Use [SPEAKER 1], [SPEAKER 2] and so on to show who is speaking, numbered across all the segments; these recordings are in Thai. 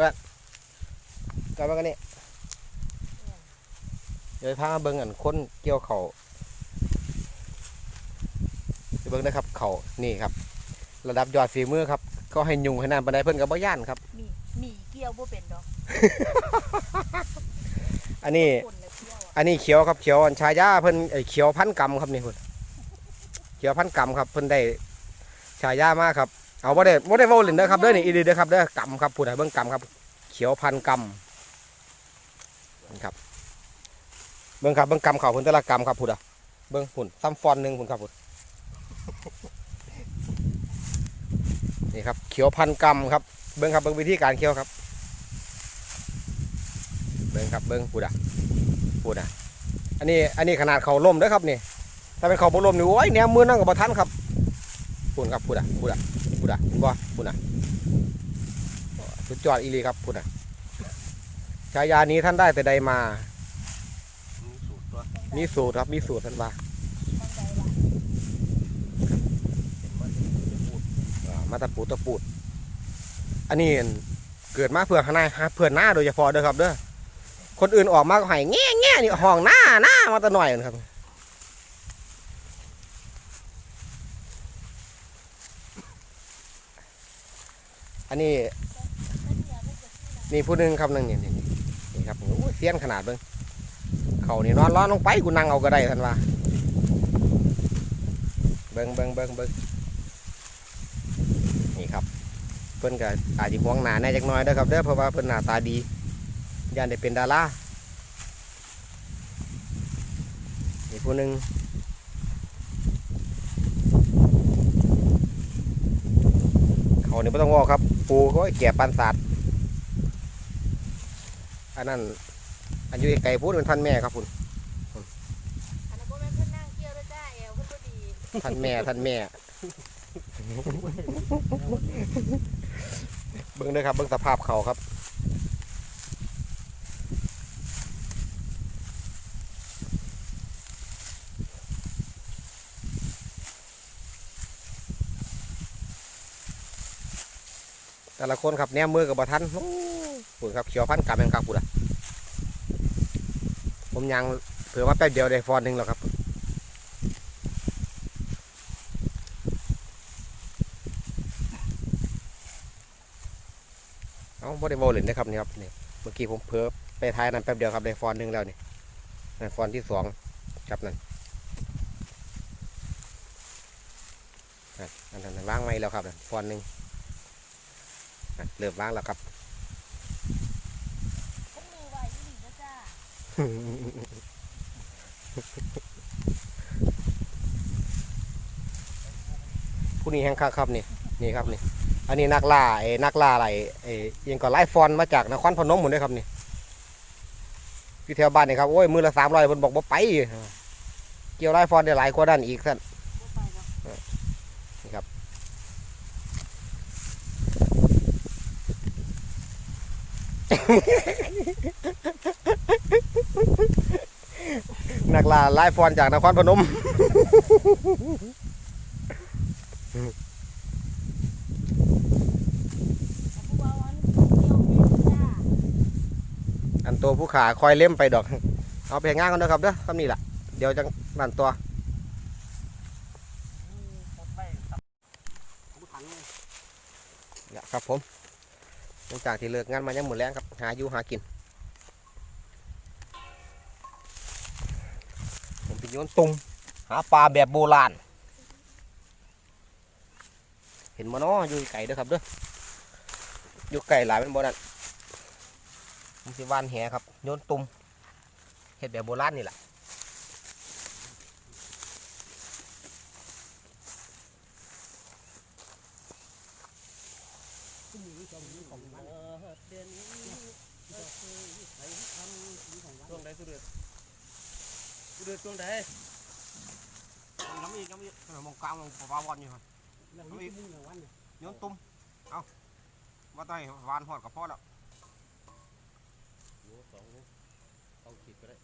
[SPEAKER 1] เพื่อนกลับมากันนี่เดี๋ยวพามาเบิ่งอันคนเกี่ยวเขาไปเบิ่งนะครับเขานี่ครับ ระดับยอดฝีมือครับก็ให้ยุงให้น้ำบันไดเพิ่นกับบ่ย่านครับ
[SPEAKER 2] มีมีเกี่ยวบ่เป็นดอก
[SPEAKER 1] อันนี้
[SPEAKER 2] คนละเกี่ยวอะ
[SPEAKER 1] อันนี้เขียวครับเขียวอันชายาเพิ่นไอ้เขียวพันกรรมครับนี่เพิ่นเขียวพันกรรมครับเพิ่นได้ ชายามากครับ เอาบ่ได้บ่ได้เว้าเล่นเด้อครับเด้อนี่อีหลีเด้อครับเด้อกรรมครับผู้ใดเบิ่งกรรมครับ เขียวพันกรรมนะครับ เบิ่งครับเบิ่งกรรมเขาพิ่นแต่ละกรรมครับผู้ใดเบิ่งพุ่นซ้ำฟอนหนึ่งพุ่นครับพุ่นนี่ครับเขียวพันกรรมครับ เบิ่งครับเบิ่งวิธีการเขียวครับ เบิ่งครับเบิ่งผู้ใดพูดอะอันนี้อันนี้ขนาดเขาล่มเด้อครับนี่ถ้าเป็นเขาบ่ล่มนี่โอ้ยแนวมือนั่งกับบ่ทันครับ พูดครับพูดอะพูดอะพูดอะเห็นบ่พูดอะสุดยอดอีหลีครับพูดอะฉายานี้ท่านได้แต่ใดมา
[SPEAKER 3] มีสูตรตัว
[SPEAKER 1] มีสูตรครับ มีสูตรท่านว่า
[SPEAKER 2] เข้าใจละ
[SPEAKER 3] เห็นว่าจะพูด
[SPEAKER 1] อ่ามาตะปูตะปูด อันนี้เกิดมาเพื่อข้างในหาเพื่อนหน้าโดยเฉพาะเด้อครับเด้อ คนอื่นออกมาก็ให้แง่แง่นี่ห้องหน้าหน้ามาแตะหน่อยนะครับ นนี้นี่ผู้หนึงครับนึงนี่นี่นี่นี่ครับโอ้ยเสี้ยนขนาดเบิ้งเขานี่นอนร้อนลงไปกูนั่งเอาก็ได้ท่านว่าเบิ้งเบิ้งเบิ้งเบิ้งนี่ครับ เพิ่นก็อาจจะห่วงหนาแน่จักน่อยเด้อครับเด้อเพราะว่าเพิ่นหน้าตาดีย่านได้เป็นดารานี่ผู้หนึ่งเขาเนี่ไม่ต้องงอครับ ปูเขาให้แก่ปันศาสตร์อันนั้นอันอยู่ไกลพูดเป็นท่านแม่ครับคุณ
[SPEAKER 2] อันนั้นบ่แม่นเพิ่นนั่งเกี่ยวแล้วจ้าแอวเพิ่นบ่ดี
[SPEAKER 1] ท่านแม่ท่านแม่เบิ้งเด้อครับเบิ้งสภาพเขาครับ แต่ละคนครับแนมมือกับบทันโอ้ปุ่นครับเขียวพันกลับยังครับปุ่นอะผมยังเผื่อมาแป๊บเดียวได้ฟอนหนึ่งแล้วครับเอาบ่ได้โวเล่นนะครับนี่ครับนี่เมื่อกี้ผมเพิ่ไปท้ายนั้นแป๊บเดียวครับได้ฟอนหนึ่งแล้วนี่นั่นฟอนที่สองครับนั่นนั่นนั่นวางไว้แล้วครับฟอนหนึ่ง เริ่มว่างแล้วครับ
[SPEAKER 2] เพิ่นมือไว้อีหลีนะจ้า
[SPEAKER 1] ผู้นี้แห้งคักครับนี่นี่ครับนี่ อันนี้นักล่าไอ้นักล่าอะไรไอ้ยังก็ไล่ฟอนมาจากนครพนมหมดเลยครับนี่อยู่แถวบ้านนี่ครับโอ้ยมือละสามร้อยคนบอกว่าไป เกี่ยวไล่ฟอนได้หลายกว่าด้านอีกท่าน
[SPEAKER 2] บ่ไปดอก
[SPEAKER 1] นี่ครับ นักล่าไล่ฟอนจากนครพนม
[SPEAKER 2] อั
[SPEAKER 1] นตัวผู้ขาคอยเล่มไปดอก เอาไปงานกันเด้อครับเด้อคำนี้แหละเดี๋ยวจังนั่นตัวครับผม หลังจากที่เลิกงานมายังหมดแรงครับ หาอยู่หากิน ผมไปโยนตุงหาปลาแบบโบราณ เห็นมาเนาะอยู่ไก่เด้อครับเด้ออยู่ไก่หลายเป็นบ่นั่นผมสิวานแหครับโยนตุ่มเห็ดแบบโบราณนี่แหละ
[SPEAKER 3] ช่วงใดสุดเดือดสุดเดือดช่วงใดน้ำอีกน้ำอีก
[SPEAKER 1] มองกลางม องปลาวอนอยู่ครับ
[SPEAKER 3] น้ำอีกวันเนี่ย
[SPEAKER 1] โยนตุ่มเอาว่าต้องให้วานหอดกับพ่อแล้ว
[SPEAKER 3] โอ้สองโลเอาขีดก็ได้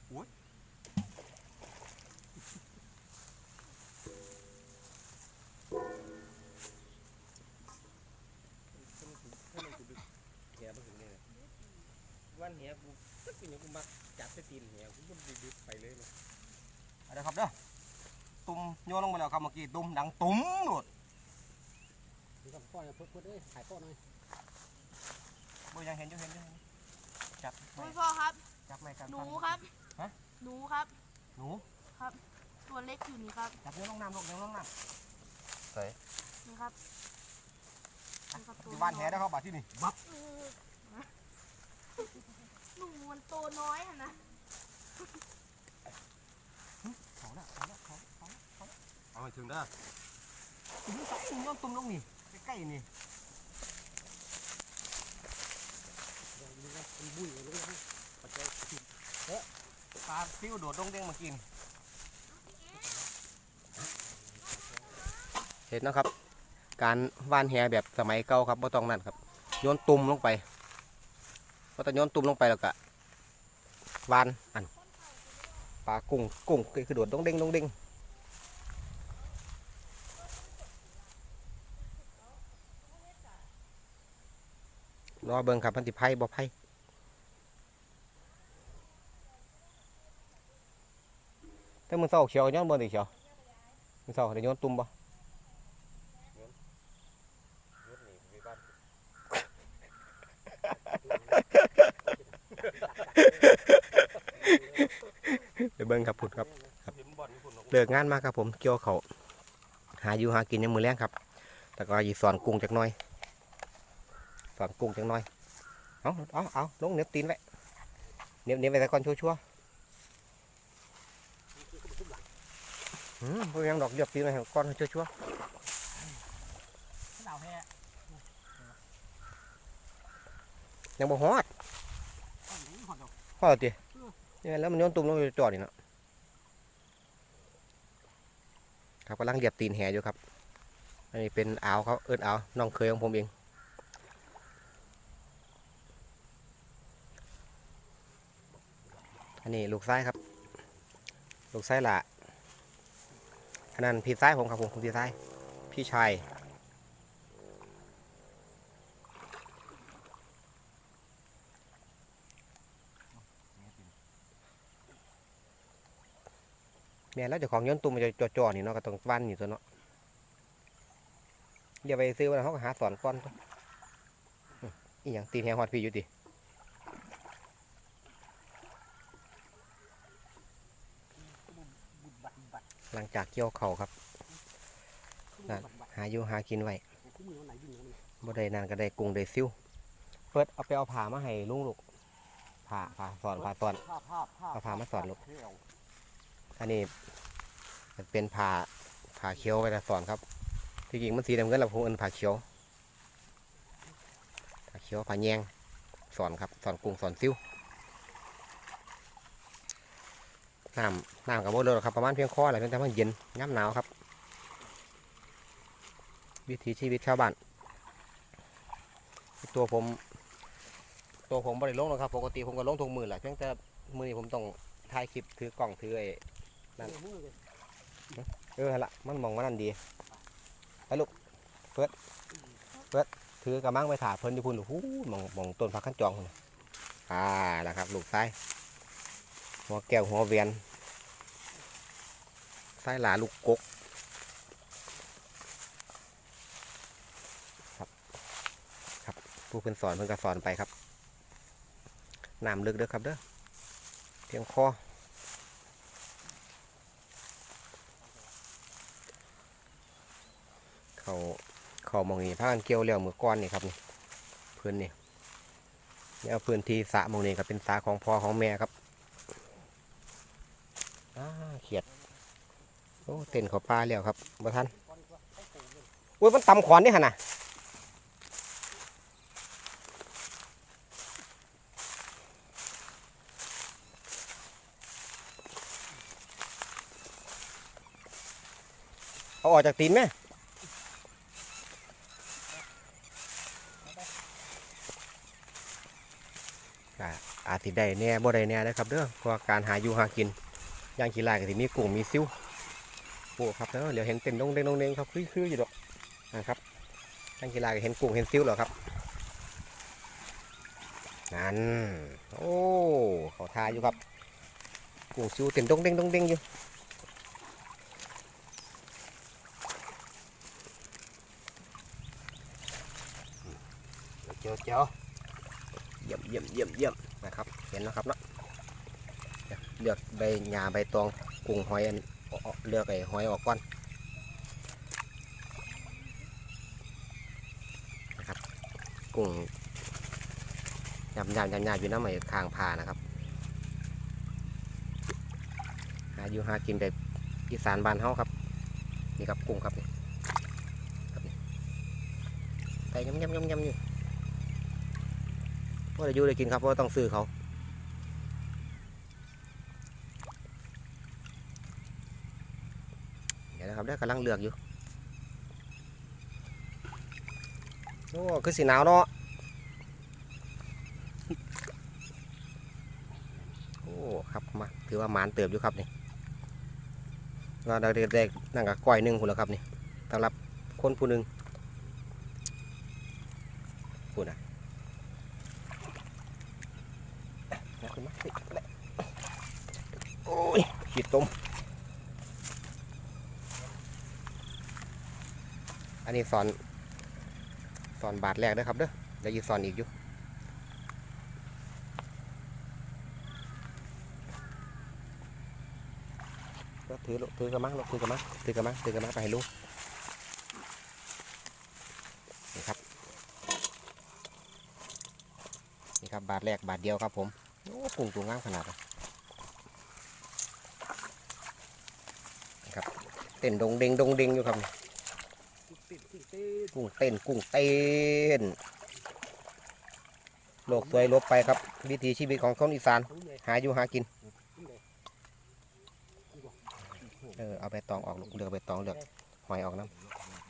[SPEAKER 1] แกไม่ถึงนี่เลย
[SPEAKER 3] วันเหี้ยกูสักปีนี้กูมักจับไปตีนเหี้ยกูก็ดึกๆไปเลยนะ
[SPEAKER 1] เอาเด้อครับเด้อ ตุ่มโยนลงไปแล้วครับเมื่อกี้ตุ่มดังตุ่มหลด
[SPEAKER 4] นี่ก็พ่อจะเพิ่มเพิ่มเลยถ่ายพ่อหน่อย
[SPEAKER 1] บ่ยังเห็นอยู่เห็นอยู่เห็นอยู่จับไม่
[SPEAKER 2] คุณพ่อครับ
[SPEAKER 1] จับไม่กัน
[SPEAKER 2] หนูครับ
[SPEAKER 1] ฮะ
[SPEAKER 2] หนูครับ
[SPEAKER 1] หนูครับ
[SPEAKER 2] ตัวเล็กอยู่นี่ครับ
[SPEAKER 1] จับโยนลงน้ำลงโยนลงน้ำใส่
[SPEAKER 2] นี่ครับนี่ครับตัว
[SPEAKER 1] ที่บ้านแหได้เขาบาดที่นี่บับ
[SPEAKER 2] เออหนูมันตัวน้อยอะนะ
[SPEAKER 1] เขาละเขาละเขาเขาเขา เอาไปถึงเด้อตุ่มใส่ตุ่มลงตุ่มลงนี่ใกล้ๆนี่
[SPEAKER 4] เดี๋ยวดูว่าเป็นบุ้ยเลยนะปัจจัยผิด
[SPEAKER 1] ปลาซิวโดดดงเด้งมากิน เห็นนะครับ การว่านแหแบบสมัยเก่าครับบ่ต้องนั่นครับโยนตุ่มลงไปพอแต่โยนตุ่มลงไปแล้วก็วานอันปลากุ้งกุ้งคือโดดดงเด้งดงเด้ง รอเบิ่งครับพันธิไพ่บ่ไพ่แต่มึงเศร้าเขียวย้อนบ่ดิเขียวมึงเศร้าได้โยนตุ่มบ่เดี๋ยวเบิ่งครับพุ่นครับ
[SPEAKER 3] เห็นบ่อนนี่คนออก
[SPEAKER 1] เลิกงานมาครับผมเกี่ยวเขาหาอยู่หากินยังมือแรงครับแต่ก็ยีสอนกุ้งจักน่อย สอนกุ้งจักหน่อย เอาเอาเอาลงเหน็บตีนไว้เหน็บเหน็บไว้แต่ก่อนชัวร์ๆอืมพวกยังดอกเหยียบตีนไว้ให้ก่อนชัวร์
[SPEAKER 4] ดาว
[SPEAKER 1] ยังบ่ฮอด
[SPEAKER 4] ข้าวมูหอดดอก
[SPEAKER 1] ฮอดติเนี่แล้วมันโยนตุ่มลงไปจอดนี่เนาะครับกำลังเหยียบตีนแหอยู่ครับ อันนี้เป็นอ่าวเขาเอิ้นอ่าวน้องเคยของผมเอง อันนี้ลูกไส้ครับ ลูกไส้ละอันนั้นพี่ไส้ผมครับผมพี่ไส้พี่ชายแม่แล้วเจ้าของย้อนตุ้มมันจะจ่อๆนี่เนาะก็ต้องวันอยู่ตัวเนาะอย่าไปซื้อมันเขาก็หาสอนก้อนตัวอื้ออีหยังตีนแหงหอดพี่อยู่ดิ
[SPEAKER 4] บุญบัตรบัตร
[SPEAKER 1] หลังจากเกี่ยวเขาวครับนั่น
[SPEAKER 4] บัตรบัตร
[SPEAKER 1] หาอยู่หากินไว้
[SPEAKER 4] คู่มือวันไหนยิงกัน
[SPEAKER 1] บ่ได้นานก็ได้กุ้งได้ซิวเปิดเอาไปเอาผ้ามาให้ลุงลูกผ้าผ้าสอนผ้าสอน
[SPEAKER 4] ภาพภาพภาพ
[SPEAKER 1] เอาพามาสอนลูก
[SPEAKER 4] เที่ยว
[SPEAKER 1] อันนี้มันเป็นผ้าผ้าเขียวไว้แต่สอนครับ ที่จริงมันสีน้ำเงินเราคงเอินผ้าเขียวผ้าเขียวผ้าแยงสอนครับสอนกุ้งสอนซิว น้ำน้ำกับโบเลหรอครับประมาณเพียงคอแหละเพียงแต่มันเย็นย่ำหนาวครับ วิถีชีวิตชาวบ้านตัวผม ตัวผมบริลงหรอกครับ ปกติผมก็ลงทุกมือแหละเพียงแต่มือนี้ผมต้องถ่ายคลิปถือกล่องถือไอ้นั่น
[SPEAKER 4] เอ
[SPEAKER 1] อละมันมองว่านั่นดีไปลูกเปิดเปิดถือกระมังไปถ่าเพิ่นอยู่พุ่นหูมองมองต้นพักขั้นจองพุ่นอ่าแล้วครับลูกซ้าย หัวแก้วหัวเวียนซ้ายหลาลูกกกครับครับ ผู้เพิ่นสอนเพิ่นก็สอนไปครับน้ำลึกเด้อครับเด้อเพียงคอเขาเขามองนี่พากันเกี่ยวเลี้ยวมือก้อนนี่ครับนี่พื้นนี่นี่เพื้นที่สระมองนี่ครับเป็นสระของพ่อของแม่ครับ เขียด โอ้เต้นเขาปลาแล้วครับบ่ทันอุ้ยมันตำขอนนี่ฮะน่ะเอาออกจากตีนไหมอาจสิได้แน่บ่ได้แน่นะครับเด้อเพราะการหาอยู่หากิน ย่างขี้ลายก็สิมีกุ้งมีซิวโอ้ครับแล้วเดี๋ยวเห็นเต็มนดงเด้งดงเด้งครับคือคืออยู่ดอกนะครับย่างขี้ลายก็เห็นกุ้งเห็นซิวเหรอครับนั่นโอ้เขาทาอยู่ครับกุ้งซิวเต้นดงเด้งดงเด้งอยู่เจียวเจียวเยี่ยมเยี่ยมเยี่ยมเยี่ยมนะครับ เห็นแล้วครับเนาะ ลือกใบหญ้าใบตองกุ้งหอยอันเอาเอาเลือกไอ้หอยออกก่อนนะครับกุ้งยำยำยำยำอยู่น้ำใหม่คางพานะครับหาอยู่หากินแบบอีสานบ้านเฮาครับนี่ครับกุ้งครับนี่ไปยำยำยำยำอยู่ว่าจะอยู่ได้กินครับเพราะต้องซื้อเขาเดี๋ยวนะครับเด้อ กำลังเลือกอยู่ โอ้ คือสีหนาวเนาะ โอ้ ครับ มา ถือว่าหมานเติบอยู่ครับนี่ว่าเราเด็กๆนั่งกับก้อยหนึ่งคนแล้วครับนี่สำหรับคนผู้หนึ่งพูดนะเอาขึ้นมาสิโอ้ยขีดต้ม อันนี้สอนสอนบาทแรกเด้อครับเด้อเดี๋ยวยีสอนอีกอยู่ก็ถือลถือกระมังลูกถือกระมังถือกระมังถือกระมังไปให้ลูกนี่ครับนี่ครับบาทแรกบาทเดียวครับผมโอ้ปุ่งตัวงามขนาดนี่ครับเต้นดงเด้งดงเด้งอยู่ครับ กุ้งเต้นกุ้งเต้นโลกสวยลบไปครับ วิถีชีวิตของคนอีสาน
[SPEAKER 4] ทั้งใหญ่
[SPEAKER 1] หาอยู่หากิน
[SPEAKER 4] ทั้งใหญ่
[SPEAKER 1] เออเอาใบตองออกลูกเลือกใบตองเลือกหอยออกน้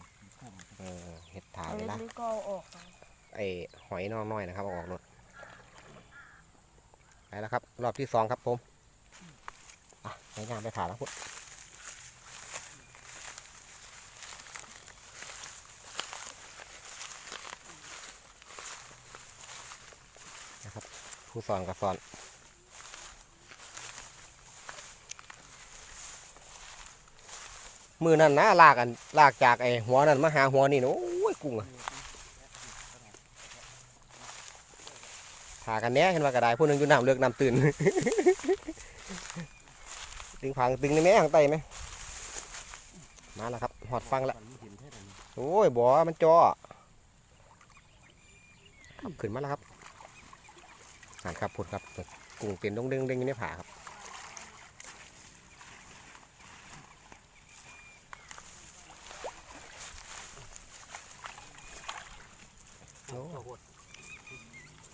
[SPEAKER 1] ำเออเห็ดถา
[SPEAKER 2] เอา
[SPEAKER 1] เลย
[SPEAKER 2] เล็
[SPEAKER 1] ละ
[SPEAKER 2] กๆก็เอาออกค่ะ
[SPEAKER 1] ไอหอยน้อยๆนะครับเอาออกรถไปแล้วครับ รอบที่สองครับผมอะในงานไปถ่ายแล้วพุทธนะครับ ผู้สอนกับสอนมือนั่นนะลากอันลากจากไอ้หัวนั่นมาหาหัวนี่นะโอ้ยกุ้งอะหากันแน่เห็นว่ากระไดผู้หนึ่งอยู่น้ำเลือกน้ำตื่น ตึงพังตึงในแม่หางไตไหมมาแล้วครับหอดฟังแล้วโอ้ยบ่ มันจอขึ้นมาแล้วครับ หันครับพุดครับกุ้งเต็นดงเด้งเด้งอยู่ในผาครับ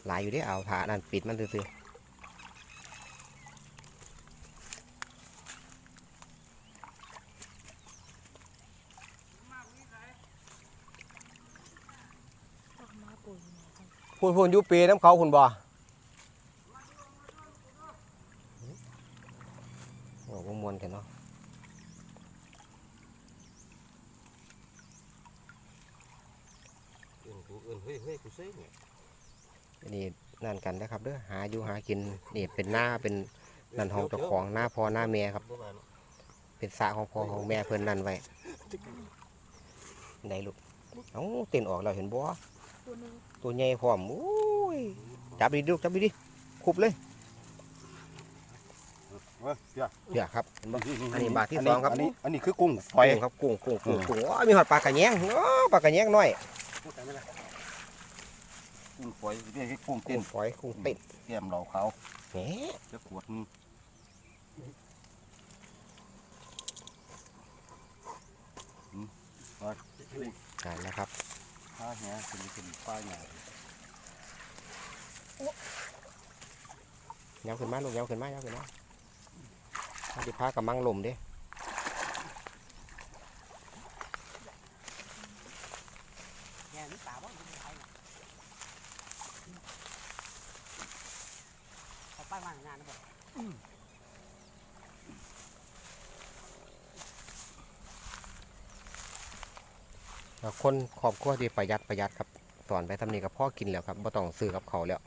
[SPEAKER 1] หลายอยู่ด้เอาผานั่นปิดมันซื่อๆ
[SPEAKER 2] ตักมาปุ๋ยหน่อยค่ะ
[SPEAKER 1] พูนพูนยูปีน้ำเขาคุณบ่ โอ้ก็มวนกันเนาะ
[SPEAKER 4] เอื่นกูเอื่นเฮ้ยเฮ้ยกูเซ่เนี่ย
[SPEAKER 1] อันนี้นั่นกันนะครับเด้อหาอยู่หากินนี่เป็นหน้าเป็นนั่นห้องเจ้าของหน้าพ่อหน้าแม่ครับ
[SPEAKER 4] ประมาณ
[SPEAKER 1] เป็นสระของพ่อของแม่เพิ่นนั่นไว้ไหนลูกเอ้าเต้นออกแล้วเห็นบ่
[SPEAKER 2] ตัวหนึง
[SPEAKER 1] ตัวใหญ่พร้อมโอ้ยจับดีลูกจับดีดิคุบเลย
[SPEAKER 4] เว้ยเดี๋ยว
[SPEAKER 1] เดี๋ยวครับเห็นบ่อันนี้บาทที่สองครับ
[SPEAKER 4] อันนี้อันนี้คือกุ้งฝ
[SPEAKER 1] กุ้
[SPEAKER 4] อย
[SPEAKER 1] งครับกุ้งกุ้งกุ้งกุ้งโอ้ยมีหอดปลากระแยงโอ้ปลากระแยงน้อย
[SPEAKER 4] กุ้งฝอยนี่คือกุ้ง
[SPEAKER 1] กุ้
[SPEAKER 4] เต้น
[SPEAKER 1] งฝอยกุ้งเต้น
[SPEAKER 4] แก้มเหล่าเขา
[SPEAKER 1] แหม
[SPEAKER 4] จะขวดนึงอืมว่า
[SPEAKER 1] นั่นนะครับ
[SPEAKER 4] ข้าแหเป็นเป็นป้ายใหญ่
[SPEAKER 1] ยาวขึ้นมาลูกยาวขึ้นมายาวขึ้นมา ถ้าสิพากับมังลมเด้
[SPEAKER 5] แง่นี่ตาบ่มันตายน่ะเอาไปวางงานนะบ่
[SPEAKER 1] แล้วคนครอบครัวที่ประหยัดประหยัดครับสอนไปทำนี่กับพ่อกินแล้วครับบ่ต้องซื้อกับเขาวแล้ว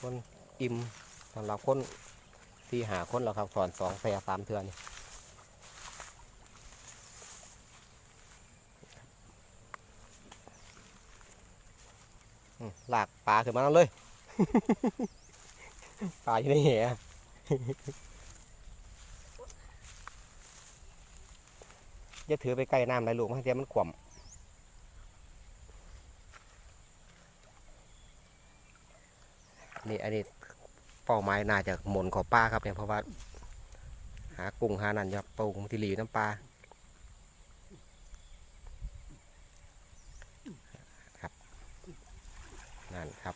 [SPEAKER 1] คนอิ่มสำหรับคน ที่หาคนแล้วครับสอนสองแพรสามเทือนี่อืมลากปลาขึ้นมาแล้วเลยปลาอยู่ในแหอย่าถือไปใกล้น้ำไหลลูกมันเดี๋ยวมันขวมนี่อันนี้ เป้าหมายน่าจะหมุนขอป้าครับเนี่ยเพราะว่า หากุ้งหานันครับปูที่หลีน้ำปลาครับนั่นครับ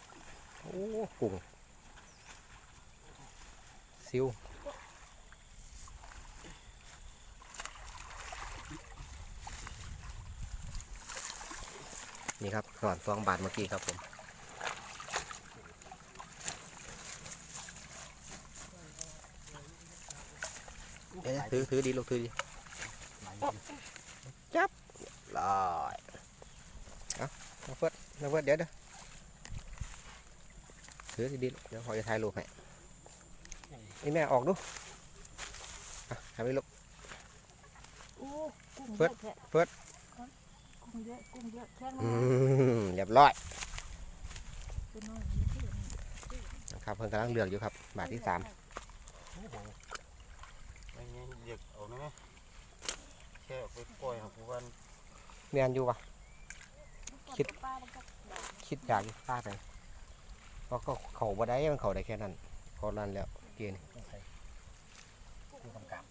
[SPEAKER 1] โอ้กุ้งซิวนี่ครับสอนสองบาทเมื่อกี้ครับผม เดี๋ยวถือถือดีลูกถือดีลอยเอาน้องเฟิร์สน้องเฟิร์สเดี๋ยวเดี๋ยวถือดีๆลูกเดี๋ยวขอจะถ่ายรูปให้นี่แม่ออกดูอะทำไปลูก
[SPEAKER 2] โอ้กุ้ง
[SPEAKER 1] เฟิ
[SPEAKER 2] เย
[SPEAKER 1] ร์ส
[SPEAKER 2] อะแท้
[SPEAKER 1] เฟิร์ส
[SPEAKER 2] กุ้งเยอะกุ้งเยอะแข้ง
[SPEAKER 1] อื
[SPEAKER 2] มาม
[SPEAKER 1] เรียบร้อย
[SPEAKER 2] ตัวน้อยนี่คือ
[SPEAKER 1] นะครับเพิ่งกำลังเลือกอยู่ครับบาทที่สาม
[SPEAKER 3] ไอ้เนี่ยเด็กเอานะแค่เอาไปปล่อยครับผู้วัน
[SPEAKER 1] เมียนอยู่ปะ คิด
[SPEAKER 2] ป้ามันก็
[SPEAKER 1] คิดอยากอยู่ป้าไปเพราะก็เขาบ่ได้มันเขาได้แค่นั้นเขานั้นแล้วเกณฑ์
[SPEAKER 5] กูกำกับ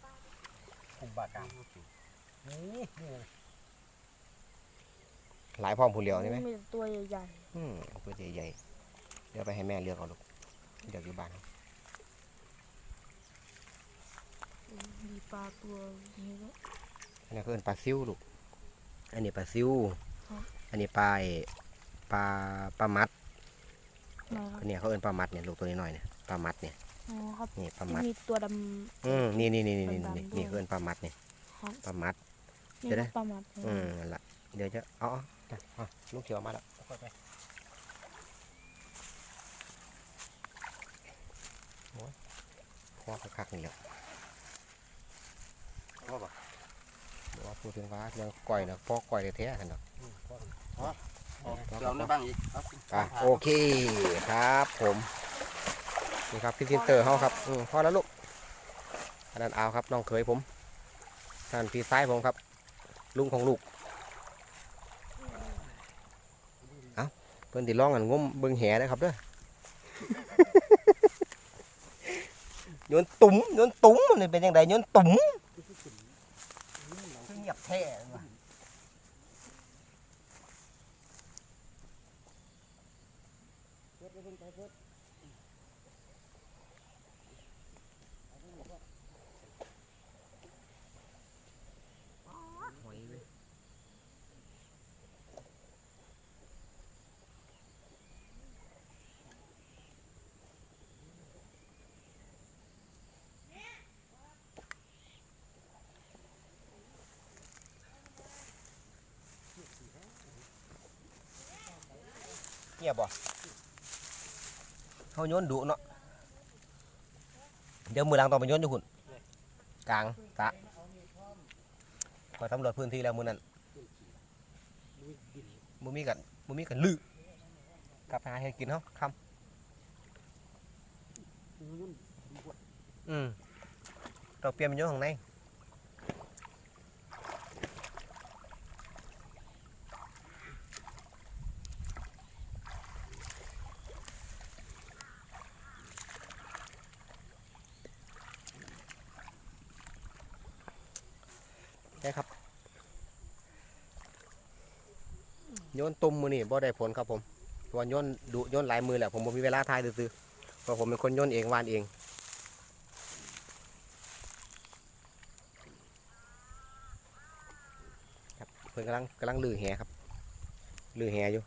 [SPEAKER 5] กูบากามนี่นี่
[SPEAKER 1] หลายพร้อมผู้เหลียวนี่ไหม
[SPEAKER 2] มีตัวใหญ่
[SPEAKER 1] อืมตัวใหญ่ๆเดี๋ยวไปให้แม่เลือกเอาลูกเลือกอยู่บ้าน
[SPEAKER 2] ๆ มีปลาตัวนี้ด้วย
[SPEAKER 1] อันนี้ก็เป็นปลาซิวลูก อันนี้ปลาซิว
[SPEAKER 2] ครับ
[SPEAKER 1] อันนี้ปลาไอ้ปลาปลามัด
[SPEAKER 2] มาครับ
[SPEAKER 1] อันนี้เขาเอิ้นปลามัดเนี่ยลูกตัวนี้หน่อยเนี่ยปลามัดเนี่ย
[SPEAKER 2] อ๋อครับ
[SPEAKER 1] นี่ปลา
[SPEAKER 2] ที่
[SPEAKER 1] มัด
[SPEAKER 2] มีตัวด
[SPEAKER 1] อืมนี่นี่นี่นี่นี่
[SPEAKER 2] ดำๆ
[SPEAKER 1] นี่
[SPEAKER 2] ด้วย
[SPEAKER 1] นี่เขาเอิ้นปลามัดเนี่ยำ
[SPEAKER 2] ครับ
[SPEAKER 1] ปลามัด
[SPEAKER 2] นี่
[SPEAKER 1] เดี๋ยวนะ
[SPEAKER 2] ปลาหมัด
[SPEAKER 1] อืมนั่นละเดี๋ยวจะเอาเอาเอาเอาลูกเขียวมาแล้ว
[SPEAKER 5] ค่อยไป
[SPEAKER 1] พอคักๆนี่แหละ
[SPEAKER 3] ว่าบ่
[SPEAKER 1] บอกว่าพูดถึงว่าเรื่องก่อยนะพ่อก่อยแท้ๆท่านเนาะ
[SPEAKER 3] เราในบ้างอีกครับ
[SPEAKER 1] อะโอเคครับผมนี่ครับพี่ทินเตอร์เขาครับอืมพอแล้วลูกอันนั้นเอาครับน้องเคยผมท่านพี่ซ้ายผมครับ ลุงของลูกเอาเพิ่นติร้องกันงมเบิ่งแหนะครับเด้อโยนตุ๋มโยนตุ๋มมันนี่เป็นยังไงโยนตุ๋ม
[SPEAKER 5] คือเงี ยบแท้ว่ะ
[SPEAKER 1] เงียบบ่เขาโยนดุเนาะเดี๋ยวมือหลังต้องไปโยนอยู่หุ่นกลางตะคอยสำรวจพื้นที่แล้วมือนั้นมุมีกันมุมีกันลือกลับไปหาให้กินเขาคำอืมเราเปลี่ยนเป็นโยนข้างใน ได้ครับ โยนตุ่มมือนี่บ่ได้ผลครับผมเพราะว่าโยนดุโยนหลายมือแหละผมบ่มีเวลาทายซื้อๆเพราะผมเป็นคนโยนเองวานเองครับเพิ่นกำลังกำลังลือแหครับลือแหอยู่